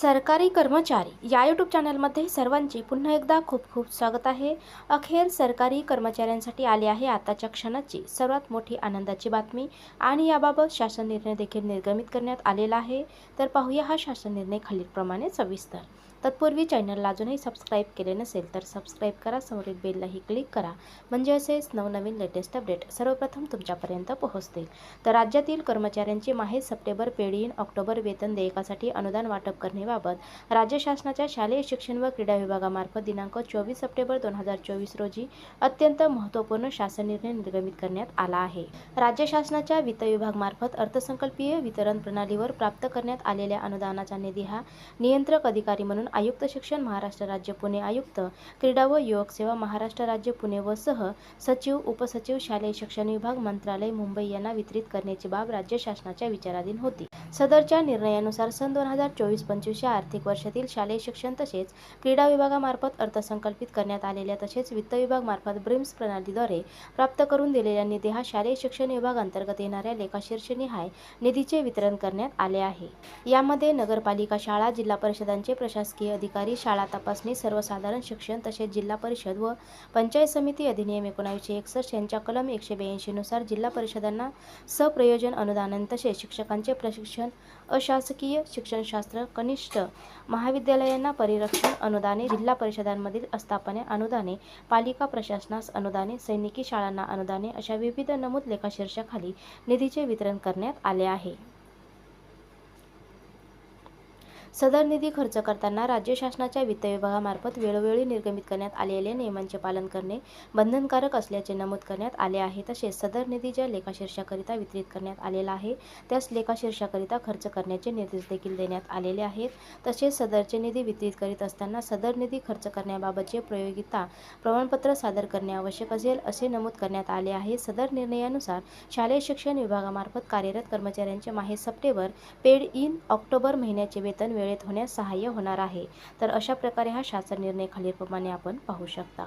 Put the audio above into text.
सरकारी कर्मचारी या यूट्यूब चॅनलमध्ये सर्वांचे पुन्हा एकदा खूप खूप स्वागत आहे. अखेर सरकारी कर्मचाऱ्यांसाठी आली आहे आताच्या क्षणाची सर्वात मोठी आनंदाची बातमी आणि याबाबत शासन निर्णय देखील निर्गमित करण्यात आलेला आहे. तर पाहूया हा शासन निर्णय खालीलप्रमाणे सविस्तर. तत्पूर्वी चॅनलला अजूनही सबस्क्राईब केले नसेल तर सबस्क्राईब करा. समोरील बेललाही क्लिक करा. म्हणजे असेच नवनवीन लेटेस्ट अपडेट सर्वप्रथम तुमच्यापर्यंत पोहोचतील. तर राज्यातील कर्मचाऱ्यांची माहे सप्टेंबर पेढीन ऑक्टोबर वेतन देयकासाठी अनुदान वाटप करण्याबाबत राज्य शासनाच्या शालेय शिक्षण व क्रीडा विभागामार्फत दिनांक चोवीस सप्टेंबर दोन हजार चोवीस रोजी अत्यंत महत्त्वपूर्ण शासन निर्णय निर्गमित करण्यात आला आहे. राज्य शासनाच्या वित्त विभागामार्फत अर्थसंकल्पीय वितरण प्रणालीवर प्राप्त करण्यात आलेल्या अनुदानाचा निधी हा नियंत्रक अधिकारी म्हणून आयुक्त शिक्षण महाराष्ट्र राज्य पुणे आयुक्त क्रीडा व युवक सेवा महाराष्ट्र राज्य पुणे व सह सचिव उपसचिव शालेय शिक्षण विभाग मंत्रालय मुंबई यांना वितरित करण्याची बाब राज्य शासनाच्या विचाराधीन होती. सदरच्या निर्णयानुसार सन दोन हजार चोवीस पंचवीस या आर्थिक वर्षातील शालेय शिक्षण तसेच क्रीडा विभागामार्फत अर्थसंकल्पित करण्यात आलेल्या तसेच वित्त विभागामार्फत ब्रिम्स प्रणालीद्वारे प्राप्त करून दिलेल्या निधी हा शालेय शिक्षण विभाग अंतर्गत येणाऱ्या लेखाशीर्षनिहाय निधीचे वितरण करण्यात आले आहे. यामध्ये नगरपालिका शाळा जिल्हा परिषदांचे प्रशासकीय अधिकारी शाळा तपासणी सर्वसाधारण शिक्षण तसेच जिल्हा परिषद व पंचायत समिती अधिनियम एकोणावीसशे एकसष्ट यांच्या कलम एकशे ब्याऐंशीनुसार जिल्हा परिषदांना सप्रयोजन अनुदान तसेच शिक्षकांचे प्रशिक्षण अशासकीय शिक्षणशास्त्र कनिष्ठ महाविद्यालयांना परिरक्षण अनुदाने जिल्हा परिषदांमधील आस्थापने अनुदाने पालिका प्रशासनास अनुदाने सैनिकी शाळांना अनुदाने अशा विविध नमूद लेखाशीर्षाखाली निधीचे वितरण करण्यात आले आहे. सदर निधी खर्च करताना राज्य शासनाच्या वित्त विभागामार्फत वेळोवेळी निर्गमित करण्यात आलेल्या नियमांचे पालन करणे बंधनकारक असल्याचे नमूद करण्यात आले आहे. तसेच सदर निधी ज्या लेखाशीर्षाकरिता वितरित करण्यात आलेला आहे. त्याच लेखाशीर्षाकरिता खर्च करण्याचे निर्देश देखील देण्यात आलेले आहेत. तसेच सदरचे निधी वितरित करीत असताना सदर निधी खर्च करण्याबाबतचे प्रयोगिता प्रमाणपत्र सादर करणे आवश्यक असेल असे नमूद करण्यात आले आहे. सदर निर्णयानुसार शालेय शिक्षण विभागामार्फत कार्यरत कर्मचाऱ्यांचे माहे सप्टेंबर पेड इन ऑक्टोबर महिन्याचे वेतन वेळेत होण्यास सहाय्य होणार आहे. तर अशा प्रकारे हा शासन निर्णय खालीलप्रमाणे आपण पाहू शकता.